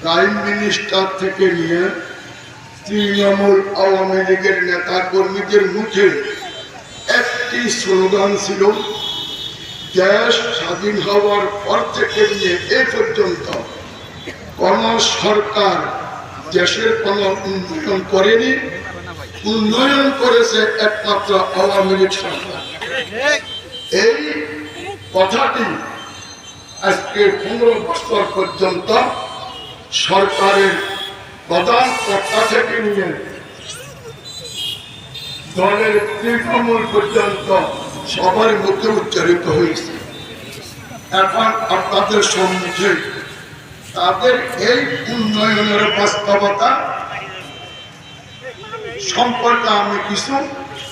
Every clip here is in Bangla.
প্রাইম মিনিস্টার থেকে নিয়ে তৃণমূল আওয়ামী লীগের নেতা কর্মীদের মুখে একটি স্লোগান ছিল, দেশ স্বাধীন হওয়ার পর থেকে নিয়ে এ পর্যন্ত কোন সরকার দেশের কোনো উন্নয়ন করেনি, উন্নয়ন করেছে একমাত্র আওয়ামী লীগ সরকার। এই কথাটি আজকে পনেরো বছর পর্যন্ত সরকারের প্রধান কর্তা থেকে নিয়ে দলের তৃণমূল পর্যন্ত সবার মুখে উচ্চারিত হয়েছে। এখন আপনাদের সম্মুখে তাদের এই উন্নয়নের বাস্তবতা সম্পর্কে আমি কিছু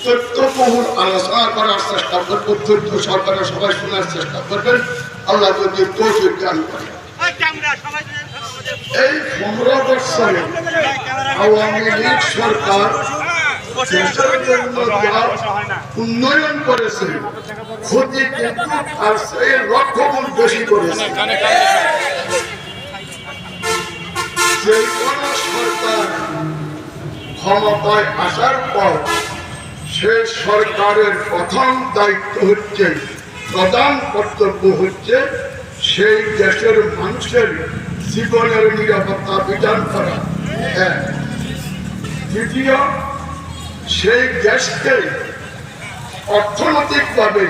তথ্যবহুল আলোচনা করার চেষ্টা করব। তথ্য সরকারের সবাই শোনার চেষ্টা করবেন। আল্লাহ যদি তৌফিক দান করে এই পনেরো বছরে আওয়ামী লীগ সরকার উন্নয়ন করেছে, ক্ষতি কিন্তু তার চেয়ে লক্ষ গুণ বেশি করেছে। যে কোন সরকার ক্ষমতায় আসার পর সে সরকারের প্রথম দায়িত্ব হচ্ছে, প্রধান কর্তব্য হচ্ছে সেই দেশের মানুষের জীবনের নিরাপত্তা বিধান করা। এক দ্বিতীয়, সেই দেশকে অর্থনৈতিকভাবে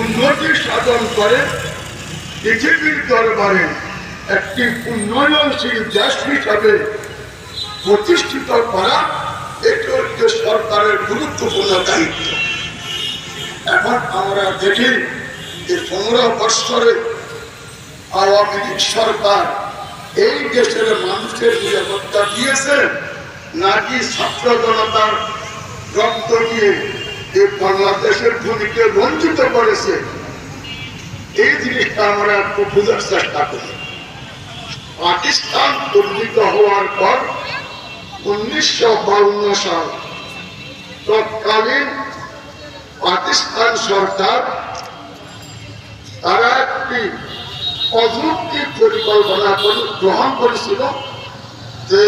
উন্নতি সাধন করে পৃথিবীর দরবারে একটি উন্নয়নশীল দেশ হিসাবে প্রতিষ্ঠিত করা, এটি হচ্ছে সরকারের গুরুত্বপূর্ণ দায়িত্ব। এখন আমরা দেখি যে পনেরো বৎসরে আওয়ামী লীগ সরকার এই দেশের মানুষের নিরাপত্তা দিয়েছে, নাকি ছাত্র জনতার রক্ত দিয়ে এই বাংলাদেশের ভূমিকে বঞ্চিত করেছে? এই জিনিসটা আমরা একটু বোঝার চেষ্টা করি। পাকিস্তান উন্নীত হওয়ার পর উনিশশো সাল তৎকালীন পাকিস্তান সরকার তারা একটি অযৌক্তিক পরিকল্পনা গ্রহণ করেছিল যে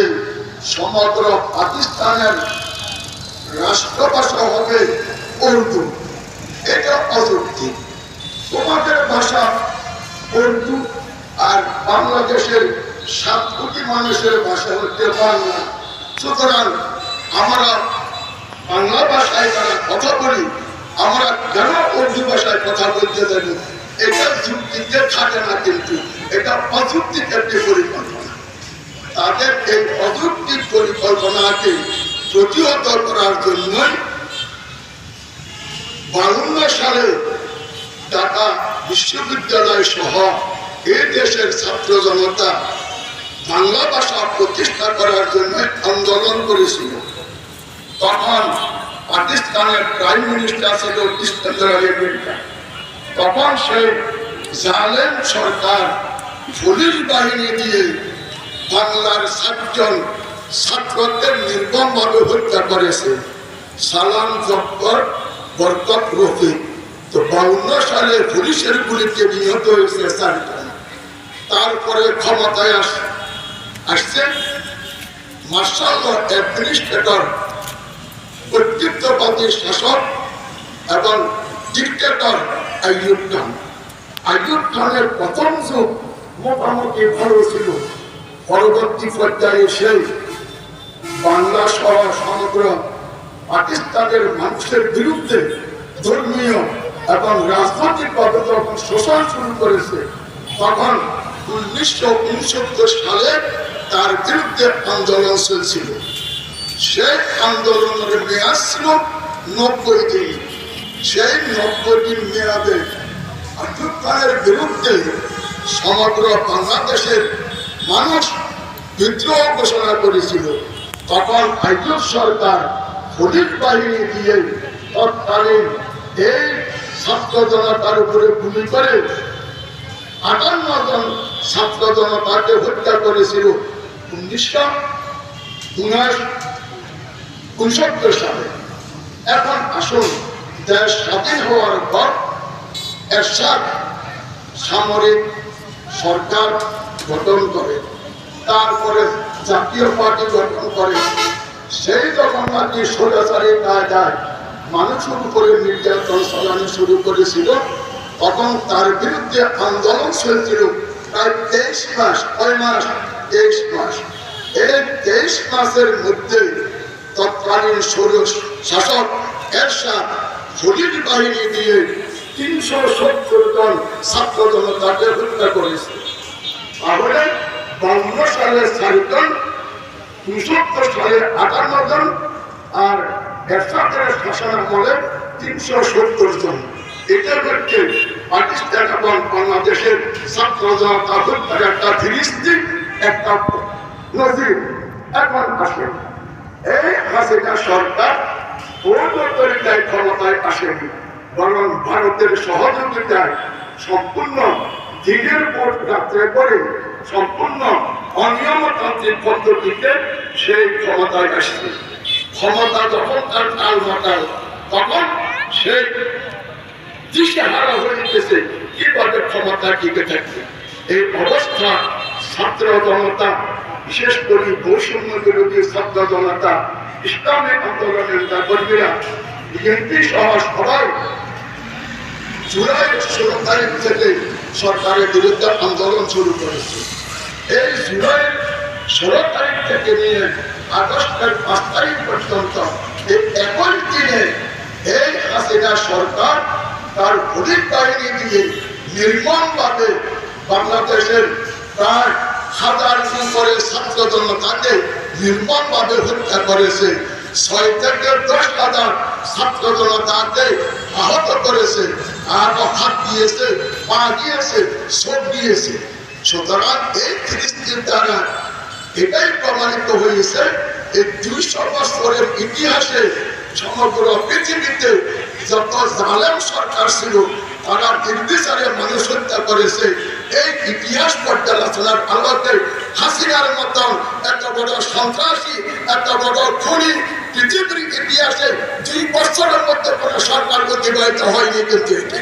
সমগ্র পাকিস্তানের রাষ্ট্রভাষা হবে উর্দু। এটা অযৌক্তিক। তোমাদের ভাষা উর্দু আর বাংলাদেশের সাত কোটি মানুষের ভাষা হচ্ছে বাংলা। সুতরাং আমরা বাংলা ভাষায় যারা কথা বলি, আমরা কেন উর্দু ভাষায় কথা বলতে দেব এটা যুক্তিতে থাকে না কিন্তু, এটা পরিকল্পনা। তাদের এই পরিকল্পনাকে প্রতিহত করার বাউন্ন সালে ঢাকা বিশ্ববিদ্যালয় সহ এ দেশের ছাত্র জনতা বাংলা ভাষা প্রতিষ্ঠা করার জন্য আন্দোলন করেছিল। তখন পাকিস্তানের প্রাইম মিনিস্টার ছিল ইস্তেন্দ্র আলী তখন সেই জালেম সরকার পুলিশ বাহিনী দিয়ে বাংলার সাতজন ছাত্রদের নির্মমভাবে হত্যা করেছে। সালাম জব্বর বরকত রফিক। তো বাউন্ন সালে পুলিশের গুলিতে নিহত হয়েছে চারজন। তারপরে ক্ষমতায় আস, আসছে মার্শাল অ্যাডমিনিস্ট্রেটর কর্তৃত্ববাদী শাসক এবং ডিক্টেটর আইয়ুব খান খানের প্রথম যুগ মোটামুটি ভালো ছিল। পরবর্তী পর্যায়ে বাংলা সহ সমগ্র পাকিস্তানের মানুষের বিরুদ্ধে ধর্মীয় এবং রাজনৈতিকভাবে যখন শোষণ শুরু করেছে। তখন উনিশশো উনসত্তর সালে তার বিরুদ্ধে আন্দোলন চলছিল। সেই আন্দোলনের মেয়াদ ছিল নব্বই দিন। সেই নব্বই দিন মেয়াদে আয়ুব বিরুদ্ধে সমগ্র বাংলাদেশের মানুষ বিদ্রোহ ঘোষণা করেছিল। তখন আইজুব সরকার পুলিশ বাহিনী দিয়ে তৎকালীন এই ছাত্র জনতার উপরে গুলি করে আটান্ন জন ছাত্র জনতাকে হত্যা করেছিল উনিশশো উনিশ উনসত্তর সালে। এখন আসুন দেশ স্বাধীন হওয়ার পর এরশাদ সামরিক সরকার গঠন করে, তারপরে জাতীয় পার্টি গঠন করে, সেই যখন কি স্বৈরাচারী কায়দায় মানুষের উপরে নির্যাতন চালানো শুরু করেছিল, তখন তার বিরুদ্ধে আন্দোলন চলছিল প্রায় তেইশ মাস, কয় মাস? তেইশ মাস। এই তেইশ মাসের মধ্যে তৎকালীন সৌর শাসক এরশাদ ফলির বাহিনী দিয়ে তিনশো সত্তর জন ছাত্র জনতাকে হত্যা করেছে। তাহলে বান্ন সালে চারজন উনসত্তর সালে আটান্ন জন, আর এরশাদের শাসন আমলে তিনশো সত্তর জন। এটার মধ্যে পাকিস্তান এবং বাংলাদেশের ছাত্র জনতা হত্যার একটা ফিরিস্তি একটা নজির এখন আসে। এই হাসিনা সরকার পূর্বতরিতায় ক্ষমতায় আসেনি বরং ভারতের সহযোগিতায় সম্পূর্ণ দিনের পর রাত্রে করে সম্পূর্ণ অনিয়মতান্ত্রিক পদ্ধতিতে সেই ক্ষমতায় আসছে ক্ষমতা যখন তার টাল মাটাল তখন সেই দিশেহারা হয়ে গেছে কীভাবে ক্ষমতা টিকে থাকবে? এই অবস্থা ছাত্র জনতা, বিশেষ করে বৈষম্য বিরোধী ছাত্র জনতা ইসলামিক আন্দোলনের নেতা কর্মীরা বিএনপি সহ সবাই জুলাই ষোলো তারিখ থেকে সরকারের বিরুদ্ধে আন্দোলন শুরু করেছে। এই জুলাই ষোলো তারিখ থেকে নিয়ে আগস্টের পাঁচ তারিখ পর্যন্ত এই একই দিনে এই হাসিনা সরকার তার পুলিশ বাহিনী দিয়ে নির্মমভাবে বাংলাদেশের প্রায় হাজার করে ছাত্র জনতাকে নির্মমভাবে হত্যা করেছে। ছয় থেকে দশ হাজার ছাত্র জনতাকে আহত করেছে আর হাত দিয়েছে পা দিয়েছে চোখ দিয়েছে। সুতরাং এই ফিলিস্তিন দ্বারা এটাই প্রমাণিত হয়েছে এই দুইশো বছরের ইতিহাসে সমগ্র পৃথিবীতে যত জালেম সরকার ছিল, তারা নির্বিচারে মানুষ হত্যা করেছে। এই ইতিহাস পর্যালোচনার আলোকে হাসিনার মতন এত বড় সন্ত্রাসী, এত বড় খুনি পৃথিবীর ইতিহাসে দুই বছরের মধ্যে কোনো সরকার অতিবাহিত হয়নি কিন্তু এটি।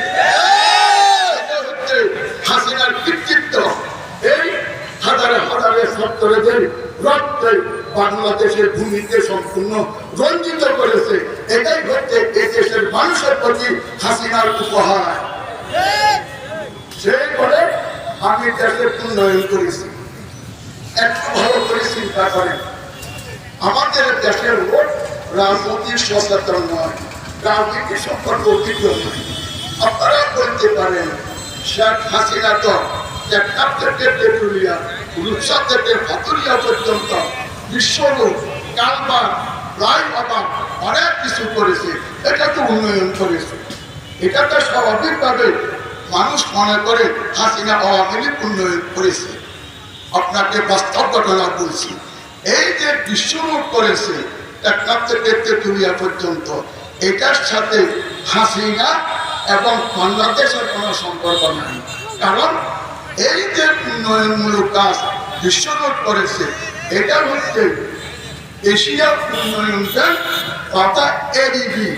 হাসিনার কৃতিত্ব এই হাজারে হাজারে ছাত্রদের রক্তে বাংলাদেশের ভূমিকে সম্পূর্ণ রঞ্জিত করেছে। এটাই হচ্ছে এই দেশের মানুষের প্রতি হাসিনার উপহার। সেই করে আমি দেশের উন্নয়ন করেছি। আমাদের দেশের লোক সচেতন নয় রাজনীতি সম্পর্ক অভিজ্ঞ নয়। আপনারা বলতে পারেন, শেখ হাসিনা তো অনেক কিছু করেছে। এটা তো উন্নয়ন করেছে। এটা তো স্বাভাবিকভাবে মানুষ মনে করে হাসিনা আওয়ামী উন্নয়ন করেছে। আপনাকে বাস্তব ঘটনা বলছি এই যে বিশ্বরূপ করেছে থেকে তেতুলিয়া পর্যন্ত, এটার সাথে হাসিনা এবং বাংলাদেশের কোনো সম্পর্ক নাই। কারণ এই যে উন্নয়নমূলক কাজ বিশ্বরূপ করেছে এটা হচ্ছে এশিয়া উন্নয়ন ব্যাংক অর্থাৎ এডিবি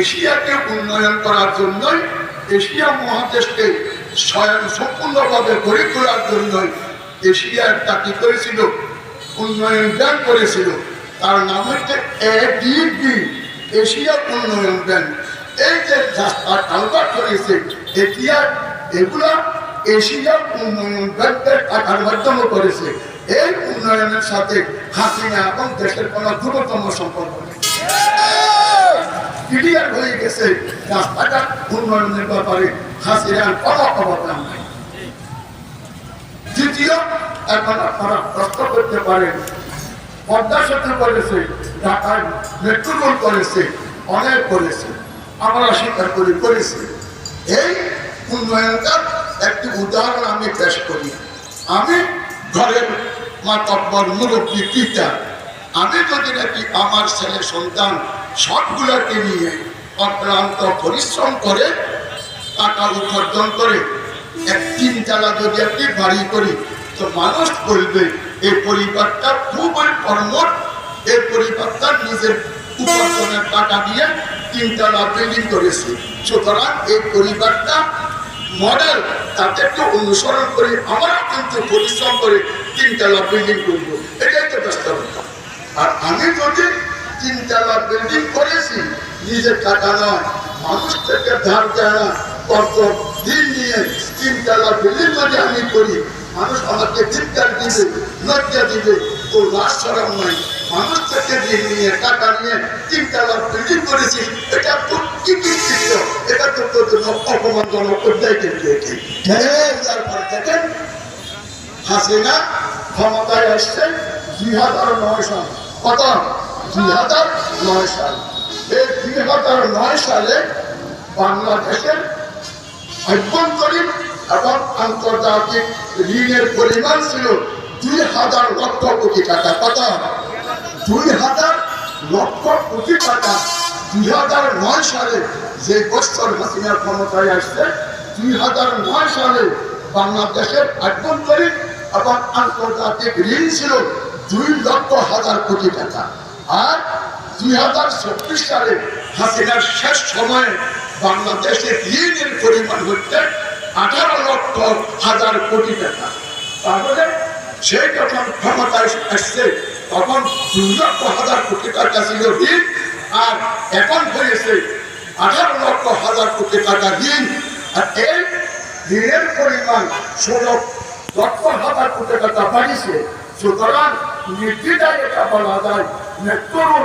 এশিয়াকে উন্নয়ন করার জন্যই, এশিয়া মহাদেশকে স্বয়ং সম্পূর্ণভাবে গড়ে তোলার জন্যই এশিয়া একটা কি করেছিল, উন্নয়ন ব্যাংক করেছিল। তার নাম হচ্ছে এডিবি এশিয়া উন্নয়ন ব্যাংক। এই যে রাস্তা কালবার করেছে, এটিয়া, এগুলা এশিয়া উন্নয়ন ব্যাংকের টাকার মাধ্যমে করেছে। এই উন্নয়নের সাথে হাসিনা এবং দেশের কোনো দ্রুততম সম্পর্ক ক্লিয়ার হয়ে গেছে, রাস্তাটা উন্নয়নের ব্যাপারে হাসিনার কোনো অবদান নাই। এখন আপনারা করতে পারেন। পদ্মা করেছে করেছে, অনেক করেছে। আমরা করেছি। এই একটি উদাহরণ আমি পেশ করি। আমি ঘরের মাতব্বর মুরব্বী পিতা, আমি যদি নাকি আমার ছেলে, সন্তান সবগুলোকে নিয়ে অক্লান্ত পরিশ্রম করে টাকা উপার্জন করে এক তিন তালা যদি একটি বাড়ি করি। তো মানুষ বলবে এই পরিবারটা খুবই কর্মট এই পরিবারটা নিজের উপার্জনের টাকা দিয়ে তিনতলা বিল্ডিং করেছে। সুতরাং এই পরিবারটা মডেল তাদেরকে অনুসরণ করে আমরা কিন্তু পরিশ্রম করে তিনতলা বিল্ডিং করব। এটাই তো বাস্তবতা। আর আমি যদি তিনতলা বিল্ডিং করেছি, নিজের টাকা নয়, মানুষ থেকে ধার দেয় না। দিন নিয়ে তিনতলা বিল্ডিং যদি আমি করি মানুষ আমাকে চিৎকার দিবে লজ্জা দিবে। ও লাশ সরম নয় মানুষ থেকে দিন নিয়ে টাকা নিয়ে চিন্তা তিনতলা বিল্ডিং করেছি। এটা তো কি কি চিত্র। এটা তো তোর জন্য অপমানজনক অধ্যায় কিন্তু এটি তারপর দেখেন হাসিনা ক্ষমতায় আসছে দুই হাজার নয় সাল। কত? দুই হাজার নয় সাল। এই দুই হাজার নয় সালে বাংলাদেশের অভ্যন্তরীণ এবং আন্তর্জাতিক ঋণের পরিমাণ ছিল দুই হাজার লক্ষ কোটি টাকা। কত দুই হাজার লক্ষ কোটি টাকা দুই হাজার নয় সালে যে বছর হাসিনার ক্ষমতায় আসছে, দুই হাজার নয় সালে বাংলাদেশের আভ্যন্তরীণ এবং আন্তর্জাতিক ঋণ ছিল দুই লক্ষ হাজার কোটি টাকা। আর দুই হাজার চব্বিশ সালে হাসিনার শেষ সময়ে বাংলাদেশের ঋণের পরিমাণ হচ্ছে আঠারো লক্ষ হাজার কোটি টাকা। তাহলে সেই যখন ক্ষমতায় আসছে, তখন দুই লক্ষ হাজার কোটি টাকা ছিল ঋণ, আর এখন হয়েছে আঠারো লক্ষ হাজার কোটি টাকা ঋণ। আর এই ঋণের পরিমাণ ষোলো লক্ষ হাজার কোটি টাকা বাড়িছে। সুতরাং নির্দ্বিধায় এটা বলা যায় মেট্রোল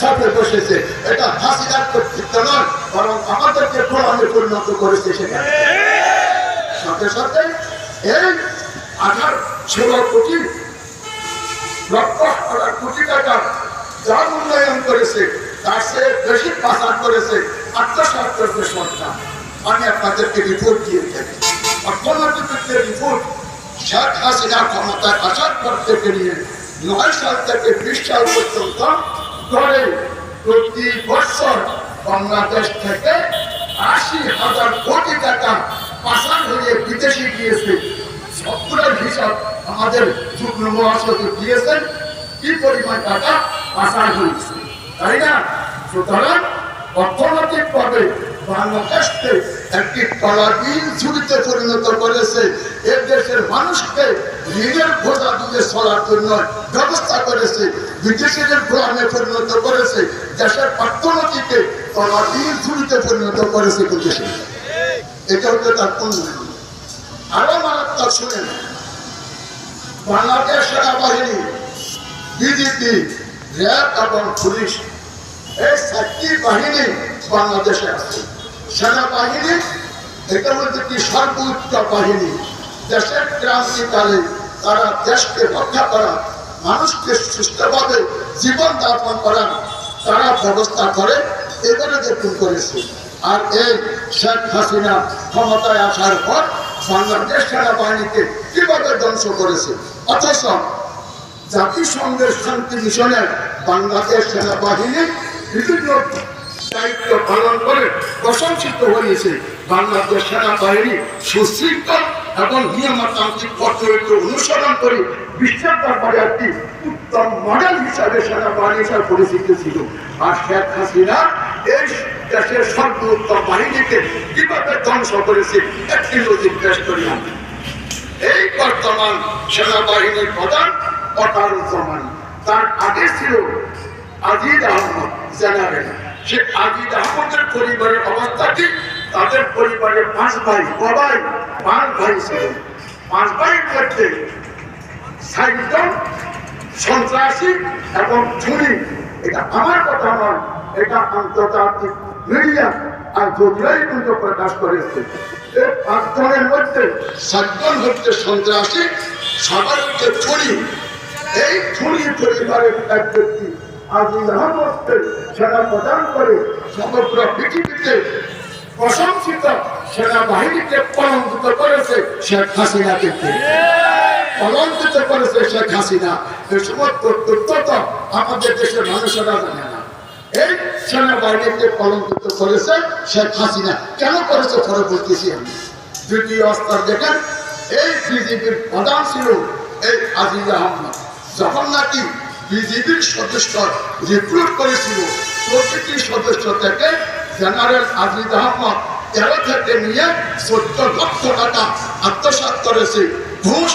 সাথে বসেছে। এটা হাসিনার কর্তৃত্ব নয়, বরং আমাদেরকে গোলামে পরিণত করেছে সেখানে সাথে সাথে এই আঠার, ষোলো কোটি, লক্ষ কোটি টাকা উন্নয়ন করেছে, তার সে বেশি পাচার করেছে আত্মসাত্তর সরকার। আমি আপনাদেরকে রিপোর্ট দিয়ে থাকি। রিপোর্ট শেখ হাসিনা ক্ষমতায় আসার পর থেকে নিয়ে নয় সাল থেকে বিশ সাল পর্যন্ত গড়ে প্রতি বছর বাংলাদেশ থেকে আশি হাজার কোটি টাকা পাচার হয়ে বিদেশে গিয়েছে। সবগুলোর হিসাব আমাদের যুগ্ম মহাসচিব দিয়েছেন, কি পরিমাণ টাকা পাচার হয়েছে। তাই না? সুতরাং অর্থনৈতিক ভাবে বাংলাদেশকে একটি তলাবিল ঝুড়িতে পরিণত করেছে। এ দেশের মানুষকে ঋণের খোঁজা দিয়ে চলার জন্য ব্যবস্থা করেছে, বিদেশিদের গোলামে পরিণত করেছে, দেশের অর্থনীতিকে তলাবিল ঝুড়িতে পরিণত করেছে বিদেশে এটা হচ্ছে তার উন্নয়ন আরও মারাত্মক শুনেন, বাংলাদেশ সেনাবাহিনী বিজেপি র্যাব এবং পুলিশ, এই চারটি বাহিনী বাংলাদেশে আছে। সেনাবাহিনী এটা হচ্ছে কি সর্বোচ্চ বাহিনী? দেশের ক্রান্তিকালে তারা দেশকে রক্ষা করা, মানুষকে সুস্থভাবে জীবন যাপন করার তারা ব্যবস্থা করে এবারে দেখুন করেছে। আর এই শেখ হাসিনা ক্ষমতায় আসার পর বাংলাদেশ সেনাবাহিনীকে কীভাবে ধ্বংস করেছে? অথচ জাতিসংঘের শান্তি মিশনের বাংলাদেশ সেনাবাহিনী বিভিন্ন দায়িত্ব পালন করে প্রশংসিত হয়েছে বাংলাদেশ সেনাবাহিনী সুশৃঙ্খল এবং নিয়মতান্ত্রিক পদ্ধতি অনুসরণ করে বিশ্বের দরবারে একটি উত্তম মডেল হিসাবে সেনাবাহিনী হিসাবে পরিচিত ছিল। আর শেখ হাসিনা এই দেশের সর্বোত্তম বাহিনীকে কীভাবে ধ্বংস করেছে একটি নজির পেশ করি এই বর্তমান সেনাবাহিনীর প্রধান অটারুজ্জামান তার আগে ছিল আজিদ আহমদ জেনারেল। সে আজিদ আহমদের পরিবারের অবস্থা কি তাদের পরিবারের পাঁচ ভাই, সবাই পাঁচ ভাই ছিল। পাঁচ ভাইয়ের মধ্যে ষাটজন সন্ত্রাসী এবং চুরি এটা আমার কথা নয়, এটা আন্তর্জাতিক মিডিয়া আর যোগরাই কিন্তু প্রকাশ করেছে। এই পাঁচজনের মধ্যে সাতজন হচ্ছে সন্ত্রাসী সবার হচ্ছে চুরি এই চুরি পরিবারের এক ব্যক্তি আজিজ আহমদকে সেনা প্রদান করে সমগ্র পৃথিবীতে প্রশংসিত সেনাবাহিনীকে কলঙ্কিত করেছে শেখ হাসিনা কিন্তু। কলঙ্কিত করেছে শেখ হাসিনা। এই সমস্ত তথ্য আমাদের দেশের মানুষেরা জানে না। এই সেনাবাহিনীকে কলঙ্কিত করেছে শেখ হাসিনা। কেন করেছে পরে বলতেছি আমি। দ্বিতীয় স্তর দেখেন, এই বিজেপির প্রধান ছিল এই আজিজ আহমদ। যখন নাকি বিজেপির সদস্য রিক্রুট করেছিল প্রতিটি সদস্য থেকে জেনারেল আজিদ আহমদ তেরো থেকে নিয়ে চোদ্দ লক্ষ টাকা আত্মসাত করেছে। ঘুষ